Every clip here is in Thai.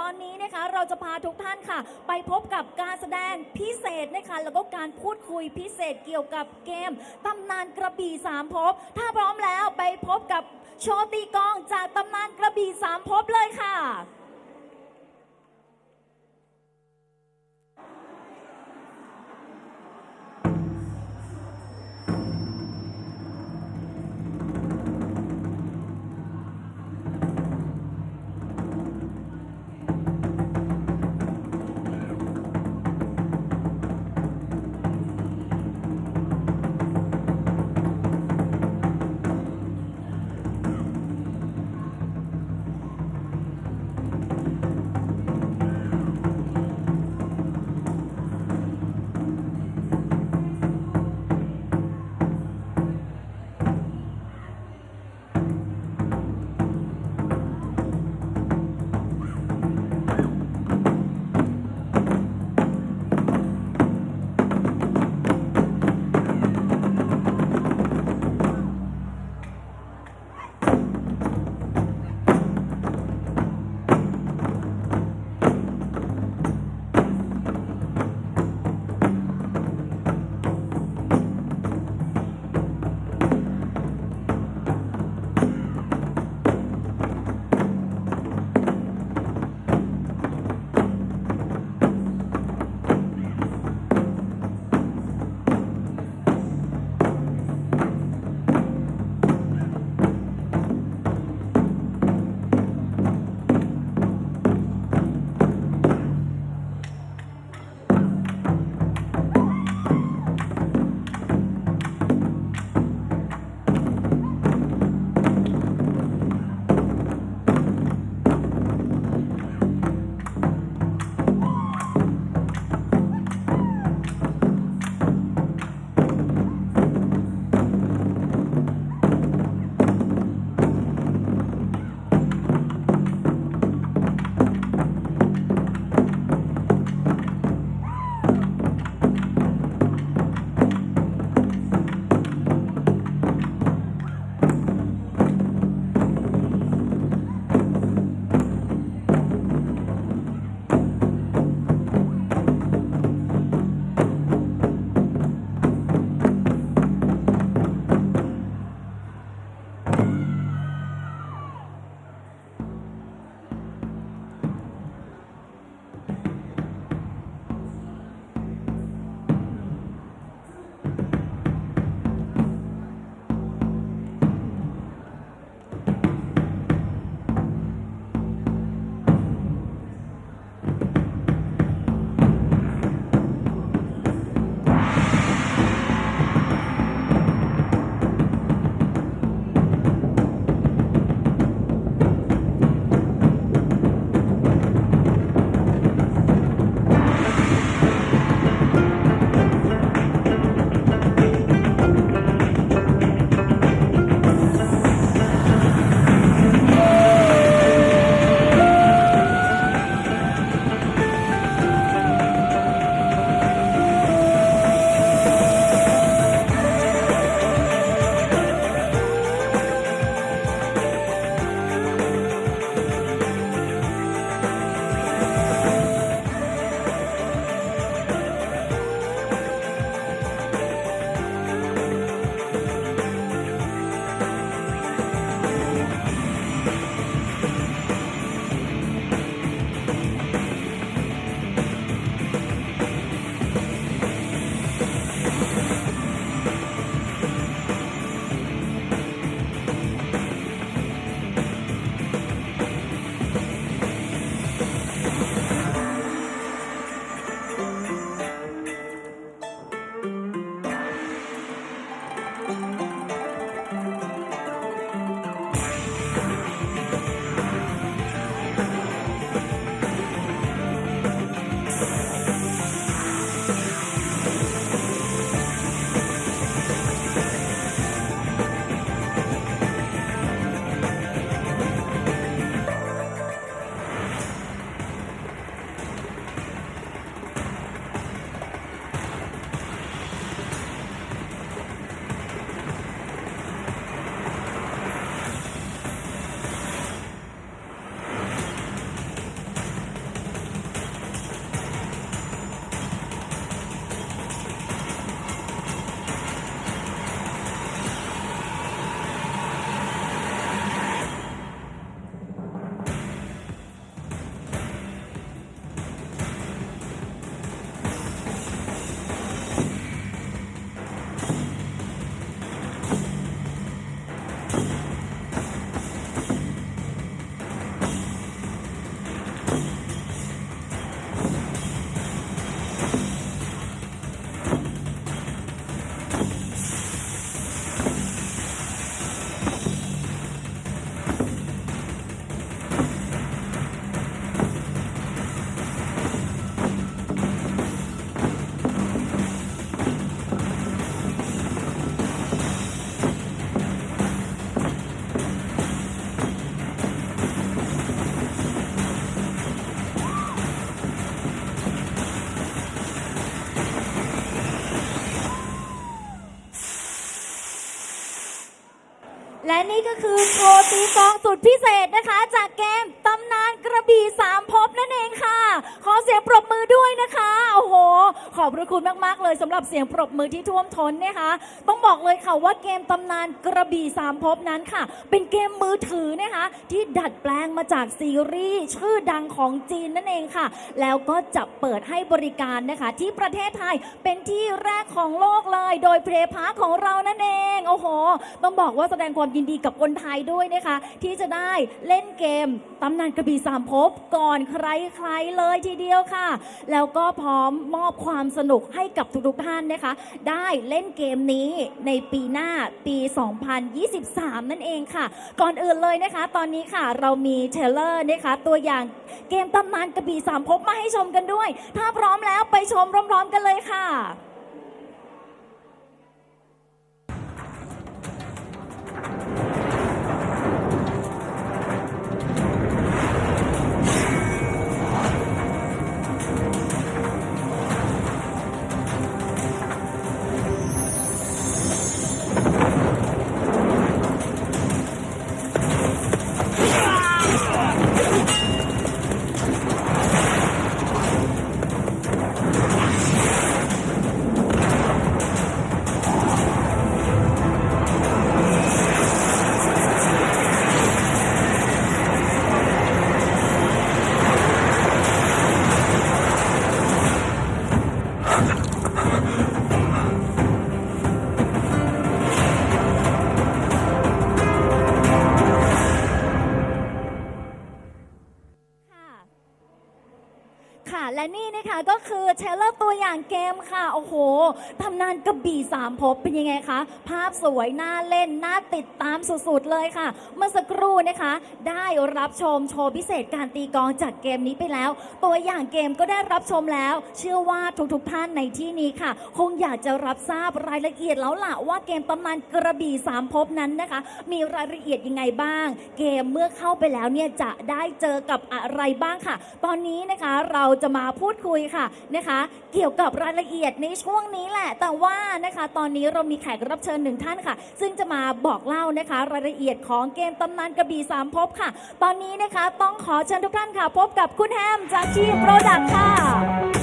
ตอนนี้นะคะเราจะพาทุกท่านค่ะ ไปพบกับการแสดงพิเศษนะคะแล้วก็การพูดคุยพิเศษเกี่ยวกับเกมตำนานกระบี่สามภพถ้าพร้อมแล้วไปพบกับโชติกองจากตำนานกระบี่สามภพเลยค่ะ นี่ก็คือโชว์ตีกลองสุดพิเศษนะคะ จากเกมตำนานกระบี่สามภพนั่นเองค่ะ ขอเสียงปรบมือด้วยนะคะ โอ้โห ขอบพระคุณมากๆเลยสำหรับเสียงปรบมือที่ท่วมท้นนะคะ ต้องบอกเลยค่ะว่าเกมตำนานกระบี่สามภพนั้นค่ะ เป็นเกมมือถือนะคะ ที่ดัดแปลงมาจากซีรีส์ชื่อดังของจีนนั่นเองค่ะ แล้วก็จะเปิดให้บริการนะคะ ที่ประเทศไทยเป็นที่แรกของโลกเลย โดยเพลพาของเรานั่นเอง โอ้โห ต้องบอกว่าแสดงความยินดีกับคนไทยด้วยนะคะ ที่จะได้เล่นเกมตำนานกระบี่สามภพก่อนใครๆเลยทีเดียวค่ะ แล้วก็พร้อมมอบความสนุกให้กับทุกๆท่านนะคะ ได้เล่นเกมนี้ในปีหน้าปี 2023 นั่นเองค่ะ ก่อนอื่นเลยนะคะ ตอนนี้ค่ะเรามีเทรลเลอร์นะคะ ตัวอย่างเกมตำนานกระบี่สามภพมาให้ชมกันด้วย ถ้าพร้อมแล้วไปชมพร้อมๆกันเลยค่ะ คือเทรลเล อย่างเกมค่ะ โอ้โหตำนานกระบี่สามภพเป็นยังไงคะ ภาพสวย น่าเล่น น่าติดตามสุดๆเลยค่ะ เมื่อสักครู่นะคะ ได้รับชมโชว์พิเศษการตีกองจากเกมนี้ไปแล้ว ตัวอย่างเกมก็ได้รับชมแล้ว เชื่อว่าทุกๆท่านในที่นี้ค่ะ คงอยากจะรับทราบรายละเอียดแล้วล่ะว่าเกมตำนานกระบี่สามภพนั้นนะคะ มีรายละเอียดยังไงบ้าง เกมเมื่อเข้าไปแล้วเนี่ยจะได้เจอกับอะไรบ้างค่ะ ตอนนี้นะคะเราจะมาพูดคุยค่ะนะคะ เกี่ยวกับรายละเอียดในช่วงนี้แหละ แต่ว่านะคะ ตอนนี้เรามีแขกรับเชิญหนึ่งท่านค่ะ ซึ่งจะมาบอกเล่านะคะ รายละเอียดของเกมตำนานกระบี่สามภพค่ะ ตอนนี้นะคะต้องขอเชิญทุกท่านค่ะ พบกับคุณแฮมจากทีมโปรดักค่ะ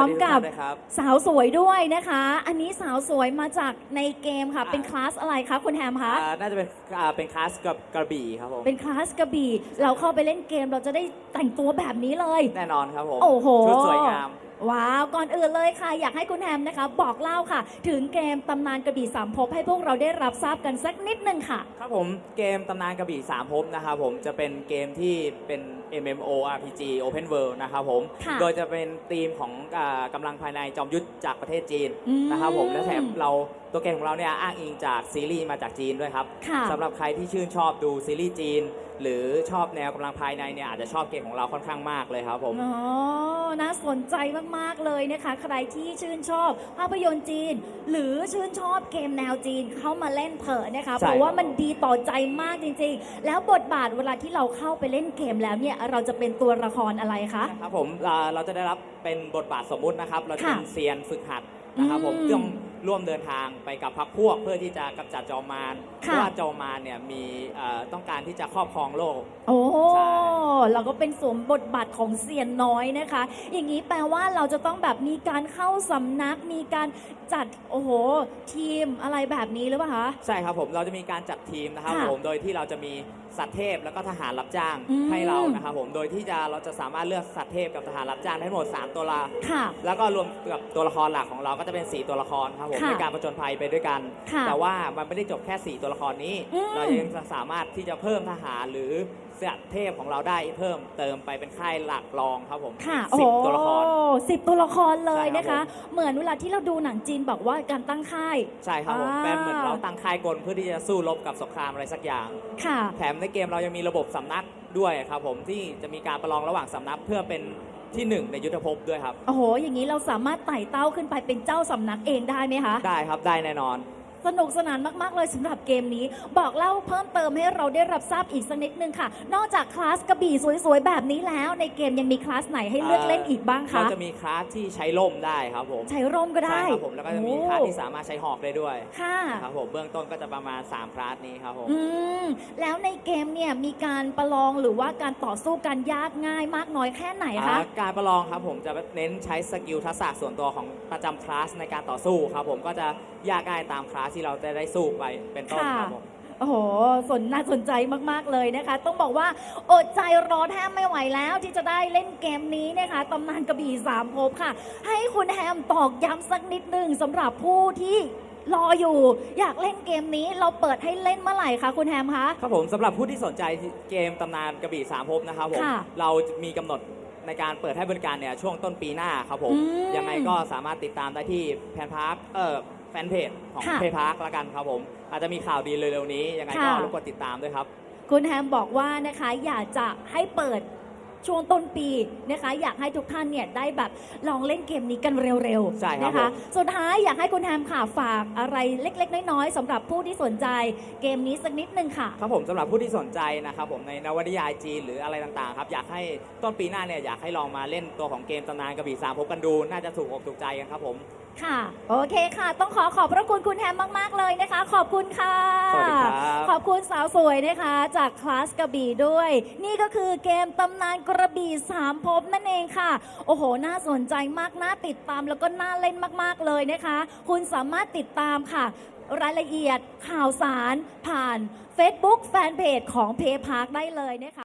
ร้อมกับสวัสดีทุท่านนะครับสาวสวยด้วยนะคะ อันนี้สาวสวยมาจากในเกมค่ะอ่าเป็นคลาสอะไรคะคุณแฮมคะอ่าน่าจะเป็นอ่าเป็นคลาสกับกระบี่ครับผมเป็นคลาสกระบี่เราเข้าไปเล่นเกมเราจะได้แต่งตัวแบบนี้เลย แน่นอนครับผมโอ้โหชุดสวยงามว้าว ก่อนอื่นเลยค่ะ อยากให้คุณแฮมนะคะ บอกเล่าค่ะ ถึงเกมตำนานกระบี่สามภพให้พวกเราได้รับทราบกันสักนิดนึงค่ะ ครับผมเกมตำนานกระบี่สามภพนะครับผมจะเป็นเกมที่เป็น MMO RPG Open World นะครับผม ค่ะโดยจะเป็นธีมของอากำลังภายในจอมยุทธจากประเทศจีนอืมนะครับผม และแถมเราตัวเกมของเราเนี่ยอ้างอิงจากซีรีส์มาจากจีนด้วยครับค่ะ สำหรับใครที่ชื่นชอบดูซีรีส์จีน หรือชอบแนวกำลังภายในเนี่ยอาจจะชอบเกมของเราค่อนข้างมากเลยครับผม อ๋อ น่าสนใจมาก ๆ เลยนะคะ ใครที่ชื่นชอบภาพยนตร์จีน หรือชื่นชอบเกมแนวจีนเข้ามาเล่นเถอะนะคะ ใช่ เพราะว่าครับมันดีต่อใจมากจริง ๆ แล้วบทบาทเวลาที่เราเข้าไปเล่นเกมแล้วเนี่ยเราจะเป็นตัวละครอะไรคะครับผมอ่าเราจะได้รับเป็นบทบาทสมมุตินะครับ เราจะเป็นค่ะเซียนฝึกหัดนะครับผมอืมต้องร่วมเดินทางไปกับพรรคพวกเพื่อที่จะกำจัดจอมมารเพค่ะ ราะว่าจอมมารเนี่ยมีเอ่อต้องการที่จะครอบครองโลก โอ้ ใช่ เราก็เป็นสวมบทบาทของเซียนน้อยนะคะ อย่างนี้แปลว่าเราจะต้องแบบมีการเข้าสำนัก มีการจัดโอ้โห ทีมอะไรแบบนี้หรือเปล่าคะ ใช่ครับผมเราจะมีการจัดทีมนะครับค่ะผมโดยที่เราจะมี สัตว์เทพแล้วก็ทหารรับจ้างอืม ให้เรานะครับผม โดยที่จะเราจะสามารถเลือกสัตว์เทพกับทหารรับจ้างได้ทั้งหมด 3 ตัวละค่ะ แล้วก็รวมกับตัวละครหลักของเราก็จะเป็น 4 ตัวละครครับผมค่ะในการผจญภัยไปด้วยกัน ค่ะแต่ว่ามันไม่ได้จบแค่ 4 ตัวละครนี้ อืม เรายังสามารถที่จะเพิ่มทหารหรือสัตว์เทพของเราได้เพิ่มเติมไปเป็นค่ายหลักรองครับผมค่ะสิบโอ้ตัวละคร สิบตัวละครเลยนะใช่ครัคะบผมเหมือนเวลาที่เราดูหนังจีนบอกว่าการตั้งค่าย ใช่ครับผมอ่าเป็นเหมือนเราตั้งค่ายกลเพื่อที่จะสู้รบกับสงครามอะไรสักอย่าง ค่ะ แถมในเกมเรายังมีระบบสำนักด้วยครับผมที่จะมีการประลองระหว่างสำนักเพื่อเป็นที่หนึ่งในยุทธภพด้วยครับ โอ้โห อย่างนี้เราสามารถไต่เต้าขึ้นไปเป็นเจ้าสำนักเองได้ไหมคะ ได้ครับได้แน่นอน สนุกสนานมากๆเลยสำหรับเกมนี้ บอกเล่าเพิ่มเติมให้เราได้รับทราบอีกสักนิดนึงค่ะ นอกจากคลาสกระบี่สวยๆ แบบนี้แล้ว ในเกมยังมีคลาสไหนให้เลือกเล่นอีกบ้างเราคะจะมีคลาสที่ใช้ล่มได้ครับผมใช้ร่มก็ได้ใช่ครับผมแล้วก็จะมีโอ้คลาสที่สามารถใช้หอกได้ด้วยค่ะครับผมเบื้องต้นก็จะประมาณ 3 คลาสนี้ครับผมอืมแล้วในเกมเนี่ยมีการประลองหรือว่าการต่อสู้กันยากง่ายมากน้อยแค่ไหนคะอ่าการประลองครับผมจะเน้นใช้สกิลทักษะส่วนตัวของประจำคลาสในการต่อสู้ครับผมก็จะยากง่ายตามคลาสที่เราจะได้สู้ไปเป็นต้นครับผม โอ้โหสนน่าสนใจมากๆเลยนะคะ ต้องบอกว่าอดใจรอแทบไม่ไหวแล้วที่จะได้เล่นเกมนี้นะคะตำนานกระบี่สามภพค่ะ ให้คุณแฮมตอกย้ำสักนิดหนึ่งสำหรับผู้ที่รออยู่ อยากเล่นเกมนี้เราเปิดให้เล่นเมื่อไหร่คะคุณแฮมคะ ครับผมสำหรับผู้ที่สนใจเกมตำนานกระบี่สามภพนะครับผมค่ะเรามีกำหนดในการเปิดให้บริการเนี่ยช่วงต้นปีหน้าครับผม อืม ยังไงก็สามารถติดตามได้ที่แพนพาร์คเอ่อ แฟนเพจของค่ะเพย์พาร์คละกันครับผม อาจจะมีข่าวดีเร็วๆนี้ ยังไงก็ค่ะ รบกวนติดตามด้วยครับ คุณแฮมบอกว่านะคะอยากจะให้เปิดช่วงต้นปีนะคะ อยากให้ทุกท่านเนี่ยได้แบบลองเล่นเกมนี้กันเร็วใช่ครับนะคะ ผม สุดท้ายอยากให้คุณแฮมค่ะฝากอะไรเล็ก ๆ น้อยๆสำหรับผู้ที่สนใจเกมนี้สักนิดนึงค่ะ ครับผมสำหรับผู้ที่สนใจนะครับผมในนวนิยายจีนหรืออะไรต่างๆครับอยากให้ต้นปีหน้าเนี่ยอยากให้ลองมาเล่นตัวของเกมตำนานกระบี่สามภพกันดู น่าจะถูกอกถูกใจกันครับผม ค่ะ โอเคค่ะ ต้องขอขอบพระคุณคุณแฮมมาก ๆ เลยนะคะ ขอบคุณค่ะ สวัสดีครับ ขอบคุณสาวสวยนะคะ จากคลาสกระบี่ด้วย นี่ก็คือเกมตำนานกระบี่สามภพนั่นเองค่ะ โอ้โห น่าสนใจมากน่าติดตามแล้วก็น่าเล่นมาก ๆ เลยนะคะ คุณสามารถติดตามค่ะ รายละเอียดข่าวสารผ่าน Facebook แฟนเพจของเพย์พาร์คได้เลยนะคะ